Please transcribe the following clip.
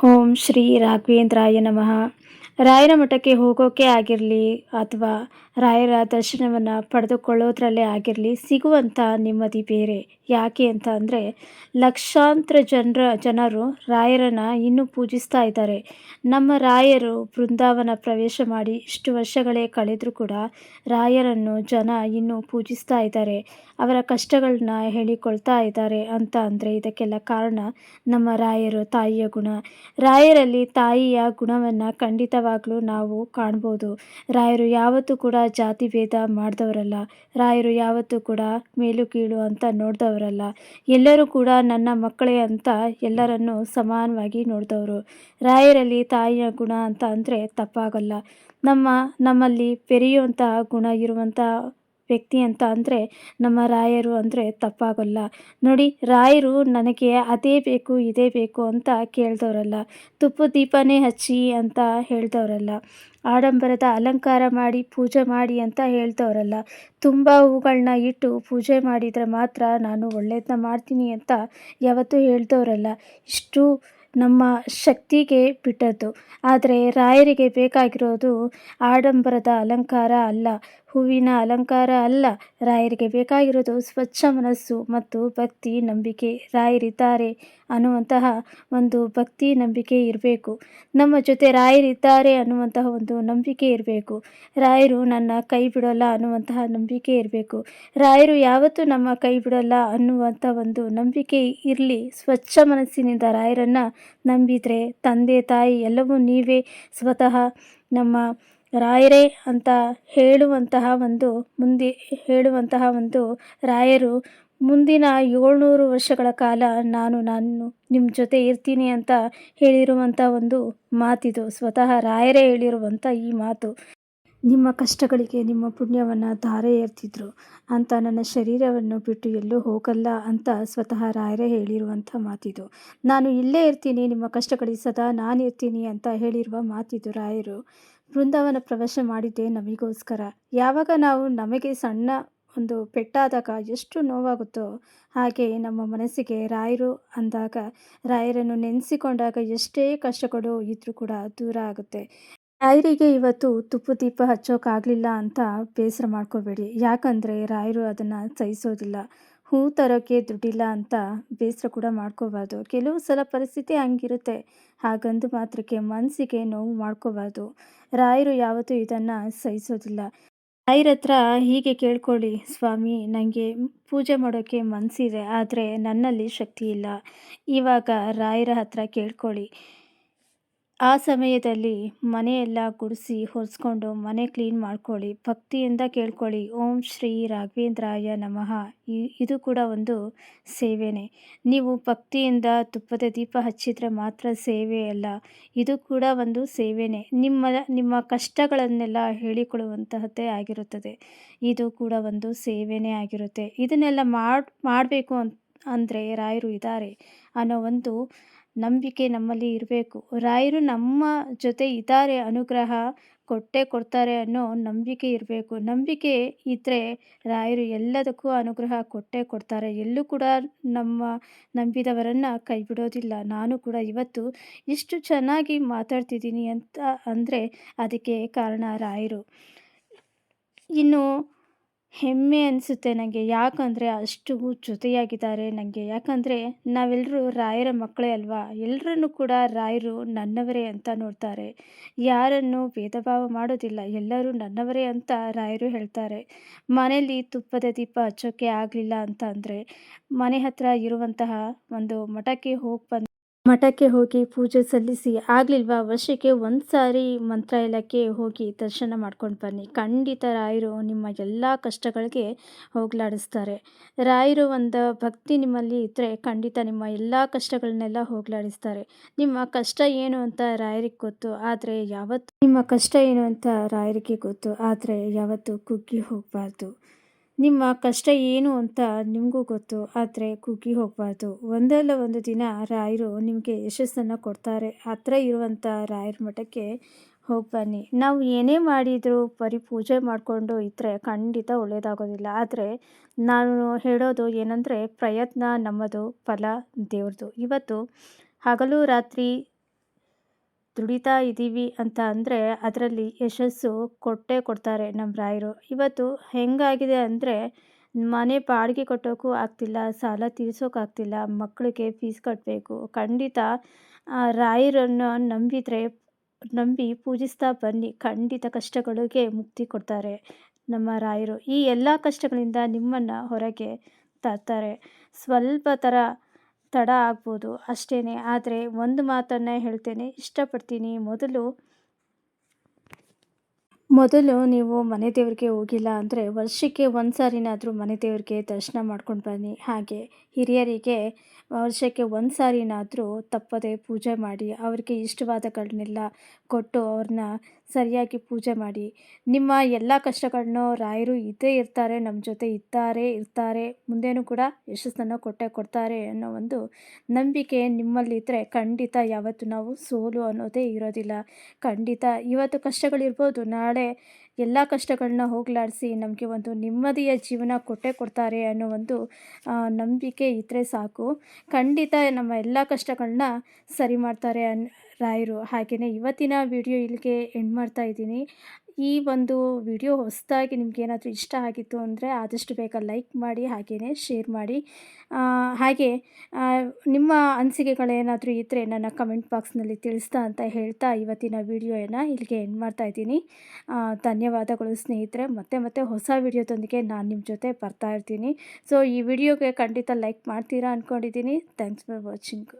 ಓಂ ಶ್ರೀ ರಾಘವೇಂದ್ರಾಯ ನಮಃ. ರಾಯರ ಮಠಕ್ಕೆ ಹೋಗೋಕೆ ಆಗಿರಲಿ ಅಥವಾ ರಾಯರ ದರ್ಶನವನ್ನು ಪಡೆದುಕೊಳ್ಳೋದ್ರಲ್ಲೇ ಆಗಿರಲಿ ಸಿಗುವಂಥ ನೆಮ್ಮದಿ ಬೇರೆ. ಯಾಕೆ ಅಂತ ಅಂದರೆ ಲಕ್ಷಾಂತರ ಜನರ, ಜನರು ರಾಯರನ್ನು ಇನ್ನೂ ಪೂಜಿಸ್ತಾ ಇದ್ದಾರೆ. ನಮ್ಮ ರಾಯರು ಬೃಂದಾವನ ಪ್ರವೇಶ ಮಾಡಿ ಇಷ್ಟು ವರ್ಷಗಳೇ ಕಳೆದರೂ ಕೂಡ ರಾಯರನ್ನು ಜನ ಇನ್ನೂ ಪೂಜಿಸ್ತಾ ಇದ್ದಾರೆ. ಅವರ ಕಷ್ಟಗಳನ್ನ ಹೇಳಿಕೊಳ್ತಾ ಇದ್ದಾರೆ ಅಂತ ಅಂದರೆ ಇದಕ್ಕೆಲ್ಲ ಕಾರಣ ನಮ್ಮ ರಾಯರು ತಾಯಿಯ ಗುಣ. ರಾಯರಲ್ಲಿ ತಾಯಿಯ ಗುಣವನ್ನು ಖಂಡಿತವಾಗಲೂ ನಾವು ಕಾಣ್ಬೋದು. ರಾಯರು ಯಾವತ್ತೂ ಕೂಡ ಜಾತಿ ಭೇದ ಮಾಡಿದವರಲ್ಲ. ರಾಯರು ಯಾವತ್ತೂ ಕೂಡ ಮೇಲು ಕೀಳು ಅಂತ ನೋಡಿದವರಲ್ಲ ಎಲ್ಲರೂ ಕೂಡ ನನ್ನ ಮಕ್ಕಳೇ ಅಂತ ಎಲ್ಲರನ್ನೂ ಸಮಾನವಾಗಿ ನೋಡಿದವರು. ರಾಯರಲ್ಲಿ ತಾಯಿಯ ಗುಣ ಅಂತ ಅಂದರೆ ತಪ್ಪಾಗಲ್ಲ. ನಮ್ಮ ನಮ್ಮಲ್ಲಿ ಪೆರೆಯುವಂತಹ ಗುಣ ಇರುವಂಥ ವ್ಯಕ್ತಿ ಅಂತ ಅಂದರೆ ನಮ್ಮ ರಾಯರು ಅಂದರೆ ತಪ್ಪಾಗಲ್ಲ. ನೋಡಿ, ರಾಯರು ನನಗೆ ಅದೇ ಬೇಕು, ಇದೇ ಬೇಕು ಅಂತ ಕೇಳ್ದವರಲ್ಲ. ತುಪ್ಪ ದೀಪನೇ ಹಚ್ಚಿ ಅಂತ ಹೇಳ್ದವರಲ್ಲ. ಆಡಂಬರದ ಅಲಂಕಾರ ಮಾಡಿ, ಪೂಜೆ ಮಾಡಿ ಅಂತ ಹೇಳ್ದವರಲ್ಲ. ತುಂಬ ಹೂಗಳನ್ನ ಇಟ್ಟು ಪೂಜೆ ಮಾಡಿದರೆ ಮಾತ್ರ ನಾನು ಒಳ್ಳೆಯದನ್ನ ಮಾಡ್ತೀನಿ ಅಂತ ಯಾವತ್ತೂ ಹೇಳ್ದವರಲ್ಲ. ಇಷ್ಟು ನಮ್ಮ ಶಕ್ತಿಗೆ ಬಿಟ್ಟದ್ದು. ಆದರೆ ರಾಯರಿಗೆ ಬೇಕಾಗಿರೋದು ಆಡಂಬರದ ಅಲಂಕಾರ ಅಲ್ಲ. ಹೂವಿನ ಅಲಂಕಾರ ಅಲ್ಲ. ರಾಯರಿಗೆ ಬೇಕಾಗಿರೋದು ಸ್ವಚ್ಛ ಮನಸ್ಸು ಮತ್ತು ಭಕ್ತಿ ನಂಬಿಕೆ. ರಾಯರಿದ್ದಾರೆ ಅನ್ನುವಂತಹ ಒಂದು ಭಕ್ತಿ ನಂಬಿಕೆ ಇರಬೇಕು. ನಮ್ಮ ಜೊತೆ ರಾಯರಿದ್ದಾರೆ ಅನ್ನುವಂತಹ ಒಂದು ನಂಬಿಕೆ ಇರಬೇಕು. ರಾಯರು ನನ್ನ ಕೈ ಬಿಡೋಲ್ಲ ಅನ್ನುವಂತಹ ನಂಬಿಕೆ ಇರಬೇಕು. ರಾಯರು ಯಾವತ್ತೂ ನಮ್ಮ ಕೈ ಬಿಡೋಲ್ಲ ಅನ್ನುವಂಥ ಒಂದು ನಂಬಿಕೆ ಇರಲಿ. ಸ್ವಚ್ಛ ಮನಸ್ಸಿನಿಂದ ರಾಯರನ್ನು ನಂಬಿದರೆ ತಂದೆ ತಾಯಿ ಎಲ್ಲವೂ ನೀವೇ ಸ್ವತಃ ನಮ್ಮ ರಾಯರೇ ಅಂತ ಹೇಳುವಂತಹ ಒಂದು ಮುಂದೆ, ಹೇಳುವಂತಹ ಒಂದು ರಾಯರು, ಮುಂದಿನ ಏಳ್ನೂರು ವರ್ಷಗಳ ಕಾಲ ನಾನು ನಾನು ನಿಮ್ಮ ಜೊತೆ ಇರ್ತೀನಿ ಅಂತ ಹೇಳಿರುವಂಥ ಒಂದು ಮಾತಿದು. ಸ್ವತಃ ರಾಯರೇ ಹೇಳಿರುವಂಥ ಈ ಮಾತು, ನಿಮ್ಮ ಕಷ್ಟಗಳಿಗೆ ನಿಮ್ಮ ಪುಣ್ಯವನ್ನು ಧಾರೆ ಏರ್ತಿದ್ರು ಅಂತ ನನ್ನ ಶರೀರವನ್ನು ಬಿಟ್ಟು ಎಲ್ಲೂ ಹೋಗಲ್ಲ ಅಂತ ಸ್ವತಃ ರಾಯರೇ ಹೇಳಿರುವಂಥ ಮಾತಿದು. ನಾನು ಇಲ್ಲೇ ಇರ್ತೀನಿ, ನಿಮ್ಮ ಕಷ್ಟಗಳಿಗೆ ಸದಾ ನಾನು ಇರ್ತೀನಿ ಅಂತ ಹೇಳಿರುವ ಮಾತಿದು ರಾಯರು. ಬೃಂದಾವನ ಪ್ರವೇಶ ಮಾಡಿದ್ದೆ ನಮಗೋಸ್ಕರ. ಯಾವಾಗ ನಾವು ನಮಗೆ ಸಣ್ಣ ಒಂದು ಪೆಟ್ಟಾದಾಗ ಎಷ್ಟು ನೋವಾಗುತ್ತೋ ಹಾಗೆ ನಮ್ಮ ಮನಸ್ಸಿಗೆ ರಾಯರು ಅಂದಾಗ, ರಾಯರನ್ನು ನೆನೆಸಿಕೊಂಡಾಗ ಎಷ್ಟೇ ಕಷ್ಟಗಳು ಇದ್ರೂ ಕೂಡ ದೂರ ಆಗುತ್ತೆ. ರಾಯರಿಗೆ ಇವತ್ತು ತುಪ್ಪು ದೀಪ ಹಚ್ಚೋಕ್ಕಾಗಲಿಲ್ಲ ಅಂತ ಬೇಸರ ಮಾಡ್ಕೋಬೇಡಿ. ಯಾಕಂದರೆ ರಾಯರು ಅದನ್ನು ಸಹಿಸೋದಿಲ್ಲ. ಹೂ ತರೋಕ್ಕೆ ದುಡ್ಡಿಲ್ಲ ಅಂತ ಬೇಸರ ಕೂಡ ಮಾಡ್ಕೋಬಾರ್ದು. ಕೆಲವು ಸಲ ಪರಿಸ್ಥಿತಿ ಹಂಗಿರುತ್ತೆ. ಹಾಗಂದು ಮಾತ್ರಕ್ಕೆ ಮನಸ್ಸಿಗೆ ನೋವು ಮಾಡ್ಕೋಬಾರ್ದು. ರಾಯರು ಯಾವತ್ತೂ ಇದನ್ನು ಸಹಿಸೋದಿಲ್ಲ. ರಾಯರ ಹತ್ರ ಹೀಗೆ ಕೇಳ್ಕೊಳ್ಳಿ, ಸ್ವಾಮಿ ನನಗೆ ಪೂಜೆ ಮಾಡೋಕ್ಕೆ ಮನಸ್ಸಿದೆ ಆದರೆ ನನ್ನಲ್ಲಿ ಶಕ್ತಿ ಇಲ್ಲ. ಇವಾಗ ರಾಯರ ಹತ್ರ ಕೇಳ್ಕೊಳ್ಳಿ. ಆ ಸಮಯದಲ್ಲಿ ಮನೆಯೆಲ್ಲ ಗುಡಿಸಿ ಹೊರಿಸ್ಕೊಂಡು ಮನೆ ಕ್ಲೀನ್ ಮಾಡ್ಕೊಳ್ಳಿ. ಭಕ್ತಿಯಿಂದ ಕೇಳ್ಕೊಳ್ಳಿ. ಓಂ ಶ್ರೀ ರಾಘವೇಂದ್ರಾಯ ನಮಃ. ಇದು ಕೂಡ ಒಂದು ಸೇವೆನೇ. ನೀವು ಭಕ್ತಿಯಿಂದ ತುಪ್ಪದ ದೀಪ ಹಚ್ಚಿದರೆ ಮಾತ್ರ ಸೇವೆ ಅಲ್ಲ, ಇದು ಕೂಡ ಒಂದು ಸೇವೆನೇ. ನಿಮ್ಮ ನಿಮ್ಮ ಕಷ್ಟಗಳನ್ನೆಲ್ಲ ಹೇಳಿಕೊಳ್ಳುವಂತಹದ್ದೇ ಆಗಿರುತ್ತದೆ. ಇದು ಕೂಡ ಒಂದು ಸೇವೆನೇ ಆಗಿರುತ್ತೆ. ಇದನ್ನೆಲ್ಲ ಮಾಡಿ, ಮಾಡಬೇಕು ಅಂತ ಅಂದರೆ ರಾಯರು ಇದ್ದಾರೆ ಅನ್ನೋ ಒಂದು ನಂಬಿಕೆ ನಮ್ಮಲ್ಲಿ ಇರಬೇಕು. ರಾಯರು ನಮ್ಮ ಜೊತೆ ಇದ್ದಾರೆ, ಅನುಗ್ರಹ ಕೊಟ್ಟೇ ಕೊಡ್ತಾರೆ ಅನ್ನೋ ನಂಬಿಕೆ ಇರಬೇಕು. ನಂಬಿಕೆ ಇದ್ದರೆ ರಾಯರು ಎಲ್ಲದಕ್ಕೂ ಅನುಗ್ರಹ ಕೊಟ್ಟೇ ಕೊಡ್ತಾರೆ. ಎಲ್ಲೂ ಕೂಡ ನಮ್ಮ ನಂಬಿದವರನ್ನು ಕೈ ಬಿಡೋದಿಲ್ಲ ನಾನು ಕೂಡ ಇವತ್ತು ಇಷ್ಟು ಚೆನ್ನಾಗಿ ಮಾತಾಡ್ತಿದ್ದೀನಿ ಅಂತ ಅಂದರೆ ಅದಕ್ಕೆ ಕಾರಣ ರಾಯರು. ಇನ್ನು ಹೆಮ್ಮೆ ಅನಿಸುತ್ತೆ ನನಗೆ ಯಾಕಂದರೆ ಅಷ್ಟು ಜೊತೆಯಾಗಿದ್ದಾರೆ ನನಗೆ ಯಾಕಂದರೆ ನಾವೆಲ್ಲರೂ ರಾಯರ ಮಕ್ಕಳೇ ಅಲ್ವಾ? ಎಲ್ಲರನ್ನು ಕೂಡ ರಾಯರು ನನ್ನವರೇ ಅಂತ ನೋಡ್ತಾರೆ. ಯಾರನ್ನು ಭೇದ ಭಾವ ಮಾಡೋದಿಲ್ಲ. ಎಲ್ಲರೂ ನನ್ನವರೇ ಅಂತ ರಾಯರು ಹೇಳ್ತಾರೆ. ಮನೆಯಲ್ಲಿ ತುಪ್ಪದ ದೀಪ ಹಚ್ಚೋಕ್ಕೆ ಆಗಲಿಲ್ಲ ಅಂತ ಮನೆ ಹತ್ರ ಇರುವಂತಹ ಒಂದು ಮಠಕ್ಕೆ ಹೋಗಿ ಬಂದು ಮಠಕ್ಕೆ ಹೋಗಿ ಪೂಜೆ ಸಲ್ಲಿಸಿ ಆಗಲಿಲ್ವಾ? ವರ್ಷಕ್ಕೆ ಒಂದು ಸಾರಿ ಮಂತ್ರಾಲಯಕ್ಕೆ ಹೋಗಿ ದರ್ಶನ ಮಾಡ್ಕೊಂಡು ಬನ್ನಿ. ಖಂಡಿತ ರಾಯರು ನಿಮ್ಮ ಎಲ್ಲ ಕಷ್ಟಗಳಿಗೆ ಹೋಗ್ಲಾಡಿಸ್ತಾರೆ. ರಾಯರು ಒಂದು ಭಕ್ತಿ ನಿಮ್ಮಲ್ಲಿ ಇದ್ದರೆ ಖಂಡಿತ ನಿಮ್ಮ ಎಲ್ಲ ಕಷ್ಟಗಳನ್ನೆಲ್ಲ ಹೋಗ್ಲಾಡಿಸ್ತಾರೆ. ನಿಮ್ಮ ಕಷ್ಟ ಏನು ಅಂತ ರಾಯರಿಗೆ ಗೊತ್ತು, ಆದರೆ ಯಾವತ್ತು ನಿಮ್ಮ ಕಷ್ಟ ಏನು ಅಂತ ರಾಯರಿಗೆ ಗೊತ್ತು, ಆದರೆ ಯಾವತ್ತು ಕುಗ್ಗಿ ಹೋಗಬಾರ್ದು. ನಿಮ್ಮ ಕಷ್ಟ ಏನು ಅಂತ ನಿಮಗೂ ಗೊತ್ತು, ಆದರೆ ಕುಗ್ಗಿ ಹೋಗಬಾರ್ದು. ಒಂದಲ್ಲ ಒಂದು ದಿನ ರಾಯರು ನಿಮಗೆ ಯಶಸ್ಸನ್ನು ಕೊಡ್ತಾರೆ. ಹತ್ರ ಇರುವಂಥ ರಾಯರ ಮಠಕ್ಕೆ ಹೋಗಿ ಬನ್ನಿ. ನಾವು ಏನೇ ಮಾಡಿದರೂ ಬರೀ ಪೂಜೆ ಮಾಡಿಕೊಂಡು ಇದ್ದರೆ ಖಂಡಿತ ಒಳ್ಳೆಯದಾಗೋದಿಲ್ಲ ಆದರೆ ನಾನು ಹೇಳೋದು ಏನಂದರೆ ಪ್ರಯತ್ನ ನಮ್ಮದು, ಫಲ ದೇವ್ರದು. ಇವತ್ತು ಹಗಲು ರಾತ್ರಿ ದುಡಿತಾ ಇದ್ದೀವಿ ಅಂತ ಅಂದರೆ ಅದರಲ್ಲಿ ಯಶಸ್ಸು ಕೊಟ್ಟೇ ಕೊಡ್ತಾರೆ ನಮ್ಮ ರಾಯರು. ಇವತ್ತು ಹೆಂಗಾಗಿದೆ ಅಂದರೆ ಮನೆ ಬಾಡಿಗೆ ಕಟ್ಟೋಕ್ಕೂ ಆಗ್ತಿಲ್ಲ, ಸಾಲ ತೀರಿಸೋಕ್ಕಾಗ್ತಿಲ್ಲ ಮಕ್ಕಳಿಗೆ ಫೀಸ್ ಕಟ್ಟಬೇಕು ಖಂಡಿತ ರಾಯರನ್ನು ನಂಬಿದರೆ, ನಂಬಿ ಪೂಜಿಸ್ತಾ ಬನ್ನಿ. ಖಂಡಿತ ಕಷ್ಟಗಳಿಗೆ ಮುಕ್ತಿ ಕೊಡ್ತಾರೆ ನಮ್ಮ ರಾಯರು. ಈ ಎಲ್ಲ ಕಷ್ಟಗಳಿಂದ ನಿಮ್ಮನ್ನು ಹೊರಗೆ ತರ್ತಾರೆ. ಸ್ವಲ್ಪ ಥರ ತಡ ಆಗ್ಬೋದು ಅಷ್ಟೇ ಆದರೆ ಒಂದು ಮಾತನ್ನು ಹೇಳ್ತೇನೆ. ಇಷ್ಟಪಡ್ತೀನಿ. ಮೊದಲು ಮೊದಲು ನೀವು ಮನೆ ದೇವರಿಗೆ ಹೋಗಿಲ್ಲ ಅಂದರೆ ವರ್ಷಕ್ಕೆ ಒಂದು ಸಾರಿನಾದರೂ ಮನೆ ದೇವರಿಗೆ ದರ್ಶನ ಮಾಡ್ಕೊಂಡು ಬನ್ನಿ. ಹಾಗೆ ಹಿರಿಯರಿಗೆ ವರ್ಷಕ್ಕೆ ಒಂದು ಸಾರಿನಾದರೂ ತಪ್ಪದೆ ಪೂಜೆ ಮಾಡಿ, ಅವ್ರಿಗೆ ಇಷ್ಟವಾದಗಳನ್ನೆಲ್ಲ ಕೊಟ್ಟು ಅವ್ರನ್ನ ಸರಿಯಾಗಿ ಪೂಜೆ ಮಾಡಿ. ನಿಮ್ಮ ಎಲ್ಲ ಕಷ್ಟಗಳನ್ನೂ ರಾಯರು ಇದ್ದೇ ಇರ್ತಾರೆ ನಮ್ಮ ಜೊತೆ ಇದ್ದಾರೆ ಇರ್ತಾರೆ, ಮುಂದೆನೂ ಕೂಡ ಯಶಸ್ಸನ್ನು ಕೊಟ್ಟೆ ಕೊಡ್ತಾರೆ ಅನ್ನೋ ಒಂದು ನಂಬಿಕೆ ನಿಮ್ಮಲ್ಲಿದ್ದರೆ ಖಂಡಿತ ಯಾವತ್ತು ನಾವು ಸೋಲು ಅನ್ನೋದೇ ಇರೋದಿಲ್ಲ. ಖಂಡಿತ ಇವತ್ತು ಕಷ್ಟಗಳಿರ್ಬೋದು, ನಾಳೆ ಎಲ್ಲ ಕಷ್ಟಗಳನ್ನ ಹೋಗಲಾಡಿಸಿ ನಮಗೆ ಒಂದು ನೆಮ್ಮದಿಯ ಜೀವನ ಕೊಟ್ಟೇ ಕೊಡ್ತಾರೆ ಅನ್ನೋ ಒಂದು ನಂಬಿಕೆ ಇದ್ದರೆ ಸಾಕು. ಖಂಡಿತ ನಮ್ಮ ಎಲ್ಲ ಕಷ್ಟಗಳನ್ನ ಸರಿ ಮಾಡ್ತಾರೆ ಅನ್, ರಾಯರು. ಹಾಗೆಯೇ ಇವತ್ತಿನ ವಿಡಿಯೋ ಇಲ್ಲಿಗೆ ಎಂಡ್ ಮಾಡ್ತಾ ಇದ್ದೀನಿ. ಈ ಒಂದು ವಿಡಿಯೋ ಹೊಸದಾಗಿ ನಿಮಗೇನಾದರೂ ಇಷ್ಟ ಆಗಿತ್ತು ಅಂದರೆ ಆದಷ್ಟು ಬೇಗ ಲೈಕ್ ಮಾಡಿ ಹಾಗೆಯೇ ಶೇರ್ ಮಾಡಿ. ಹಾಗೆ ನಿಮ್ಮ ಅನಿಸಿಕೆಗಳೇನಾದರೂ ಇದ್ದರೆ ನನ್ನ ಕಮೆಂಟ್ ಬಾಕ್ಸ್ನಲ್ಲಿ ತಿಳಿಸ್ತಾ ಅಂತ ಹೇಳ್ತಾ ಇವತ್ತಿನ ವಿಡಿಯೋನ ಇಲ್ಲಿಗೆ ಎಂಡ್ ಮಾಡ್ತಾ ಇದ್ದೀನಿ. ಧನ್ಯವಾದಗಳು ಸ್ನೇಹಿತರೆ. ಮತ್ತೆ ಮತ್ತೆ ಹೊಸ ವಿಡಿಯೋದೊಂದಿಗೆ ನಾನು ನಿಮ್ಮ ಜೊತೆ ಬರ್ತಾ ಇರ್ತೀನಿ. ಸೊ ಈ ವಿಡಿಯೋಗೆ ಖಂಡಿತ ಲೈಕ್ ಮಾಡ್ತೀರಾ ಅಂದ್ಕೊಂಡಿದ್ದೀನಿ ಥ್ಯಾಂಕ್ಸ್ ಫಾರ್ ವಾಚಿಂಗ್